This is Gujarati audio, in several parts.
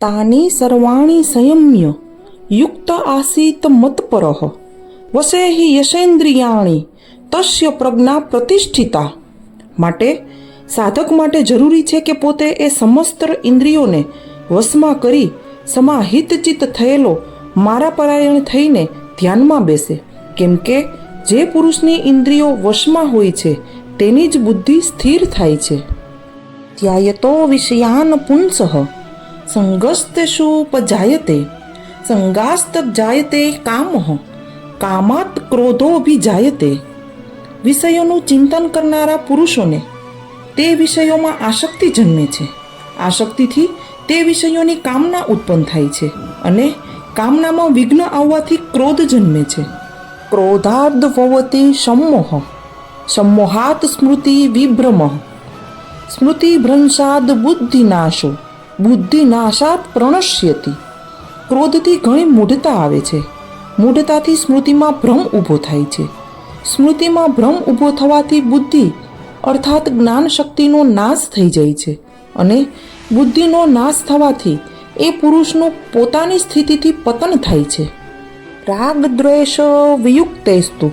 તાની સર્વાણી સંયમ્ય, યુક્ત આસીત મતપરઃ વસે હિ યશેન્દ્રિયાણી, તસ્ય પ્રજ્ઞા પ્રતિષ્ઠિતા. માટે સાધક માટે જરૂરી છે કે પોતે એ સમસ્ત ઇન્દ્રિયોને વશમાં કરી સમાહિતચિત થયેલો મારા પરાયણ થઈને ધ્યાનમાં બેસે. કેમ કે જે પુરુષની ઇન્દ્રિયો વશમાં હોય છે, તેની જ બુદ્ધિ સ્થિર થાય છે. ધ્યાયતો વિષયાન પુંસઃ. સંગસ્તેષુપજાયતે સંગાસ્ત જાયતે કામઃ કામાત ક્રોધો અભિજાયતે વિષયોનું ચિંતન કરનારા પુરુષોને તે વિષયોમાં આસક્તિ જન્મે છે આસક્તિથી તે વિષયોની કામના ઉત્પન્ન થાય છે અને કામનામાં વિઘ્ન આવવાથી ક્રોધ જન્મે છે ક્રોધાર્ધ ભવતી સમોહ સમોહાત સ્મૃતિ વિભ્રમ સ્મૃતિભ્રંશાદ બુદ્ધિનાશો બુદ્ધિનાશાત પ્રણશ્યતી. ક્રોધથી ઘણી મૂઢતા આવે છે. મૂઢતાથી સ્મૃતિમાં ભ્રમ ઊભો થાય છે. સ્મૃતિમાં ભ્રમ ઊભો થવાથી બુદ્ધિ, અર્થાત જ્ઞાન શક્તિનો નાશ થઈ જાય છે અને બુદ્ધિનો નાશ થવાથી એ પુરુષનું પોતાની સ્થિતિથી પતન થાય છે. રાગ દ્વેષ વિયુક્તેસ્તુ.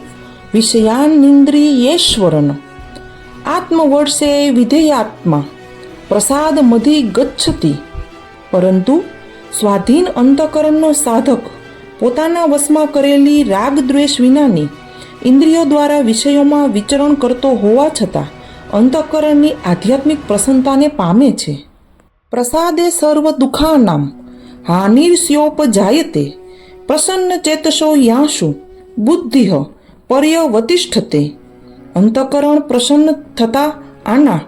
વિષયાનિંદ્રિયેશ્વરન આત્મવર્ષે વિધેયાત્મા. પ્રસાદ મધી ગચ્છતિ. પરંતુ સ્વાધીન અંતકરણનો સાધક પોતાના વશમાં કરેલી રાગ દ્વેષ વિનાની ઇન્દ્રિયો દ્વારા વિષયોમાં વિચરણ કરતો હોવા છતાં અંતઃકરણની આધ્યાત્મિક પ્રસન્નતાને પામે છે. પ્રસાદે સર્વ દુઃખાનામ હાનિર્સ્યોપજાયતે પ્રસન્ન ચેતસો યાશુ, બુદ્ધિહ પર્યવતિષ્ઠતે અંતઃકરણ પ્રસન્ન થતા આના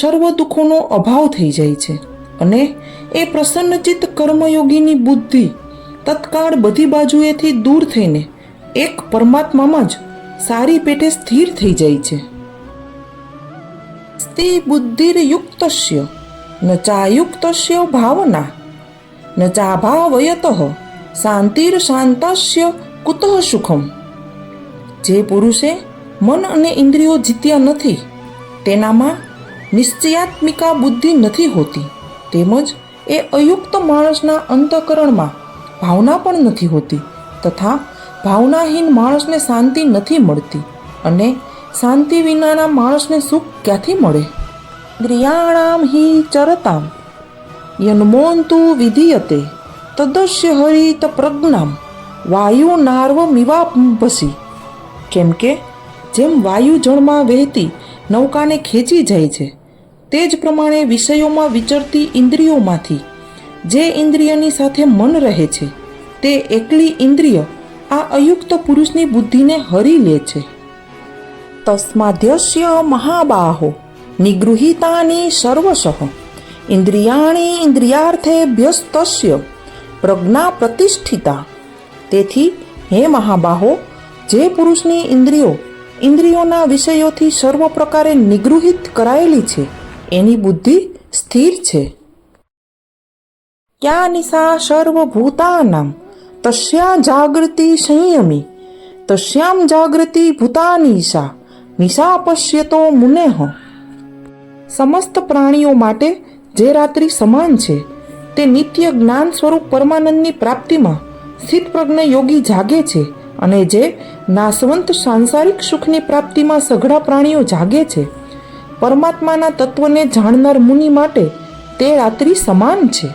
સર્વ દુઃખોનો અભાવ થઈ જાય છે. અને એ પ્રસન્નચિત્ત કર્મયોગીની બુદ્ધિ તત્કાળ બધી બાજુએથી દૂર થઈને એક પરમાત્મામાં જ સારી પેટે સ્થિર થઈ જાય છે. સ્ત્રી બુદ્ધિર્યુક્તસ્ય, ન ચાયુક્તસ્ય ભાવના, ન ચાભાવયત શાંતિર શાંતસ્ય કુતઃ સુખમ. જે પુરુષે મન અને ઇન્દ્રિયો જીત્યા નથી, તેનામાં નિશ્ચયાત્મિકા બુદ્ધિ નથી હોતી. તેમજ એ અયુક્ત માણસના અંતઃકરણમાં ભાવના પણ નથી હોતી તથા ભાવનાહીન માણસને શાંતિ નથી મળતી અને શાંતિ વિનાના માણસને સુખ ક્યાંથી મળે? ઇન્દ્રિયાણામ હિ ચરતામ, યન્મોન્તુ વિધીયતે તદસ્ય હરિત પ્રજ્ઞામ, વાયુ નાર્વમિવાપસી કેમ કે જેમ વાયુ જળમાં વહેતી નૌકાને ખેંચી જાય છે તે જ પ્રમાણે વિષયોમાં વિચરતી ઇન્દ્રિયોમાંથી, જે ઇન્દ્રિયની સાથે મન રહે છે, તે એકલી ઇન્દ્રિય આ અયુક્ત પુરુષની બુદ્ધિને હરી લે છે. તસ્માધ્યસ્ય મહાબાહો, નિગૃહિતાની સર્વશઃ, ઇન્દ્રિયાણી ભ્યસ્તસ્ય પ્રજ્ઞા પ્રતિષ્ઠિતા. તેથી, હે મહાબાહો, જે પુરુષની ઇન્દ્રિયો, ઇન્દ્રિયોના વિષયોથી સર્વ પ્રકારે નિગૃહિત કરાયેલી છે એની બુદ્ધિ સ્થિર છે. ક્યાં નિશા સર્વભૂતાનામ, તસ્યા જાગૃતિ સંયમી, તસ્યામ જાગૃતિ ભૂતા નિશા પશ્યતો મુનેહ. સમસ્ત પ્રાણીઓ માટે જે રાત્રિ સમાન છે, તે નિત્ય જ્ઞાન સ્વરૂપ પરમાનંદની પ્રાપ્તિમાં સ્થિત પ્રજ્ઞ યોગી જાગે છે અને જે નાશવંત સાંસારિક સુખની પ્રાપ્તિમાં સઘળા પ્રાણીઓ જાગે છે પરમાત્માના તત્વને જાણનાર મુનિ માટે તે રાત્રિ સમાન છે.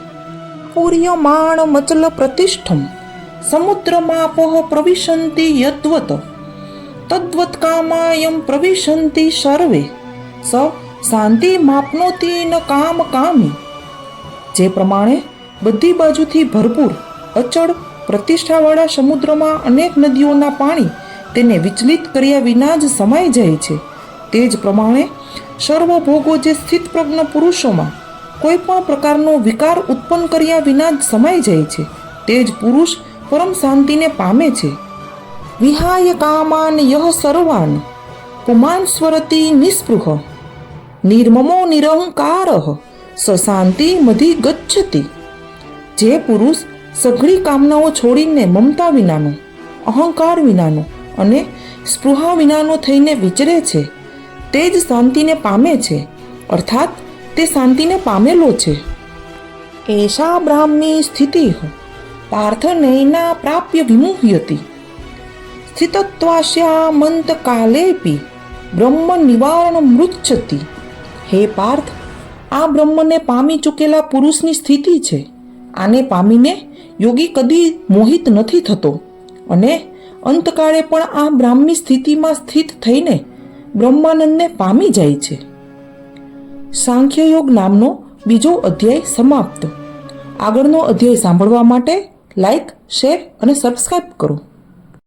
પૂર્યમાણ મચલ પ્રતિષ્ઠમ સમુદ્રમાપોહ પ્રવિશંતિ યદ્વત, તદ્વત કામાયમ પ્રવિશંતિ સર્વે, સ શાંતિ માપનોતી ન કામ કામી. જે પ્રમાણે બધી બાજુથી ભરપૂર, અચળ, પ્રતિષ્ઠાવાળા સમુદ્રમાં અનેક નદીઓના પાણી તેને વિચલિત કર્યા વિના જ સમાઈ જાય છે. તે જ પ્રમાણે સર્વભોગો જે સ્થિત પ્રજ્ઞ પુરુષોમાં કોઈ પણ પ્રકારનો વિકાર ઉત્પન્ન કર્યા વિના જ સમાઈ જાય છે. તે જ પુરુષ પરમ શાંતિને પામે છે. વિહાય કામાન યહ સર્વાન, પુમાન સ્વરતી નિસ્પૃહ, નિર્મમો નિરહંકાર સશાંતિ મધી ગચ્છતિ. જે પુરુષ સઘળી કામનાઓ છોડીને મમતા વિનાનો, અહંકાર વિનાનો અને સ્પૃહા વિનાનો થઈને વિચરે છે તે જ શાંતિને પામે છે, અર્થાત તે શાંતિને પામેલો છે. એષા બ્રાહ્મની સ્થિતિ પાર્થ નૈના પ્રાપ્ય વિમુહ્યતિ. સ્થિતત્વાસ્યામંત કાલેપી, બ્રહ્મ નિવારણ મૃચ્છતી. હે પાર્થ, આ બ્રહ્મને પામી ચૂકેલા પુરુષની સ્થિતિ છે, આને પામીને યોગી કદી મોહિત નથી થતો. અને અંતકાળે પણ આ બ્રાહ્મી સ્થિતિમાં સ્થિત થઈને બ્રહ્માનંદને પામી જાય છે. સાંખ્યયોગ નામનો બીજો અધ્યાય સમાપ્ત. આગળનો અધ્યાય સાંભળવા માટે લાઈક શેર અને સબસ્ક્રાઈબ કરો.